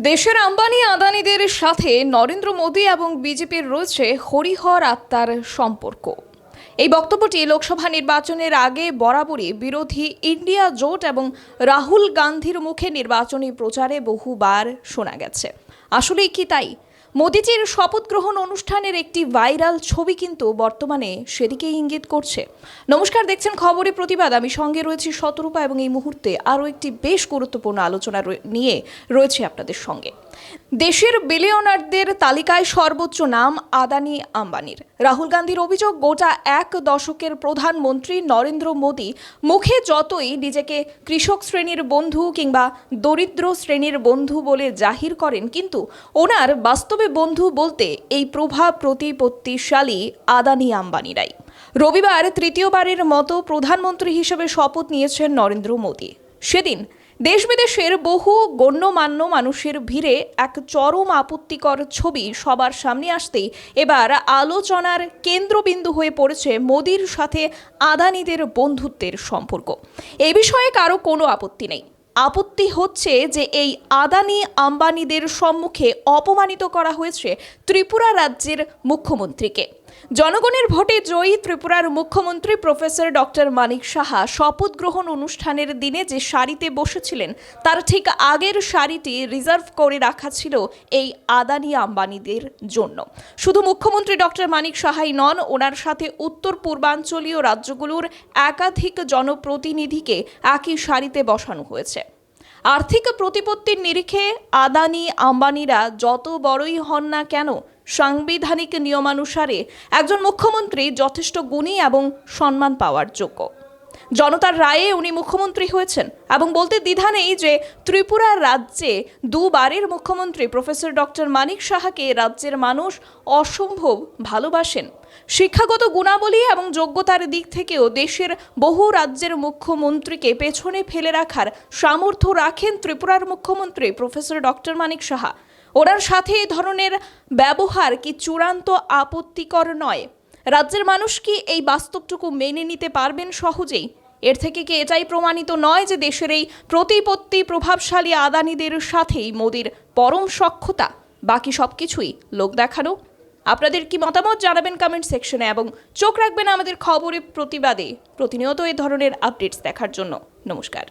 দেশের আম্বানি আদানিদের সাথে নরেন্দ্র মোদী এবং বিজেপির রয়েছে হরিহর আত্মার সম্পর্ক। এই বক্তব্যটি লোকসভা নির্বাচনের আগে বরাবরই বিরোধী ইন্ডিয়া জোট এবং রাহুল গান্ধীর মুখে নির্বাচনী প্রচারে বহুবার শোনা গেছে। আসলেই কি তাই? মোদিজির শপথ গ্রহণ অনুষ্ঠানের একটি ভাইরাল ছবি কিন্তু বর্তমানে সেদিকেই ইঙ্গিত করছে। নমস্কার, দেখছেন খবরে প্রতিবাদ। আমি সঙ্গে রয়েছি শতরূপা এবং এই মুহূর্তে আরও একটি বেশ গুরুত্বপূর্ণ আলোচনা নিয়ে রয়েছে আপনাদের সঙ্গে। দেশের বিলিয়নারদের তালিকায় সর্বোচ্চ নাম আদানি আম্বানির। রাহুল গান্ধীর অভিযোগ, গোটা এক দশকের প্রধানমন্ত্রী নরেন্দ্র মোদী মুখে যতই নিজেকে কৃষক শ্রেণির বন্ধু কিংবা দরিদ্র শ্রেণির বন্ধু বলে জাহির করেন, কিন্তু ওনার বাস্তবে বন্ধু বলতে এই প্রভাব প্রতিপত্তিশালী আদানি আম্বানিরাই। রবিবার তৃতীয়বারের মতো প্রধানমন্ত্রী হিসেবে শপথ নিয়েছেন নরেন্দ্র মোদী। সেদিন দেশ বিদেশের বহু গণ্যমান্য মানুষের ভিড়ে এক চরম আপত্তিকর ছবি সবার সামনে আসতেই এবার আলোচনার কেন্দ্রবিন্দু হয়ে পড়েছে মোদির সাথে আদানিদের বন্ধুত্বের সম্পর্ক। এ বিষয়ে কারও কোনো আপত্তি নেই। আপত্তি হচ্ছে যে এই আদানি আম্বানিদের সম্মুখে অপমানিত করা হয়েছে ত্রিপুরা রাজ্যের মুখ্যমন্ত্রীকে। জনগণের ভোটে জয়ী ত্রিপুরার মুখ্যমন্ত্রী প্রফেসর ডক্টর মানিক সাহা শপথ গ্রহণ অনুষ্ঠানের দিনে যে সারিতে বসেছিলেন, তার ঠিক আগের সারিটি রিজার্ভ করে রাখা ছিল এই আদানি আম্বানিদের জন্য। শুধু মুখ্যমন্ত্রী ডক্টর মানিক সাহাই নন, ওনার সাথে উত্তর পূর্বাঞ্চলীয় রাজ্যগুলোর একাধিক জনপ্রতিনিধিকে একই সারিতে বসানো হয়েছে। আর্থিক প্রতিপত্তির নিরিখে আদানি, আম্বানিরা যত বড়ই হন না কেন, সাংবিধানিক নিয়মানুসারে একজন মুখ্যমন্ত্রী যথেষ্ট গুণী এবং সম্মান পাওয়ার যোগ্য। জনতার রায়ে উনি মুখ্যমন্ত্রী হয়েছেন এবং বলতে দ্বিধা নেই যে ত্রিপুরা রাজ্যে দুবারের মুখ্যমন্ত্রী প্রফেসর ডক্টর মানিক সাহাকে রাজ্যের মানুষ অসম্ভব ভালোবাসেন। শিক্ষাগত গুণাবলী এবং যোগ্যতার দিক থেকেও দেশের বহু রাজ্যের মুখ্যমন্ত্রীকে পেছনে ফেলে রাখার সামর্থ্য রাখেন ত্রিপুরার মুখ্যমন্ত্রী প্রফেসর ডক্টর মানিক সাহা। ওনার সাথে এই ধরনের ব্যবহার কি চূড়ান্ত আপত্তিকর নয়। রাজ্যের মানুষ কি এই বাস্তবটুকু মেনে নিতে পারবেন সহজেই? এর থেকে কি এটাই প্রমাণিত নয় যে দেশের এই প্রতিপত্তি প্রভাবশালী আদানিদের সাথেই মোদির পরম সক্ষতা? বাকি সব কিছুই লোক দেখানো। আপনাদের কি মতামত জানাবেন কমেন্ট সেকশনে এবং চোখ রাখবেন আমাদের খবরে প্রতিবাদে। প্রতিনিয়ত এ ধরনের আপডেটস দেখার জন্য। নমস্কার।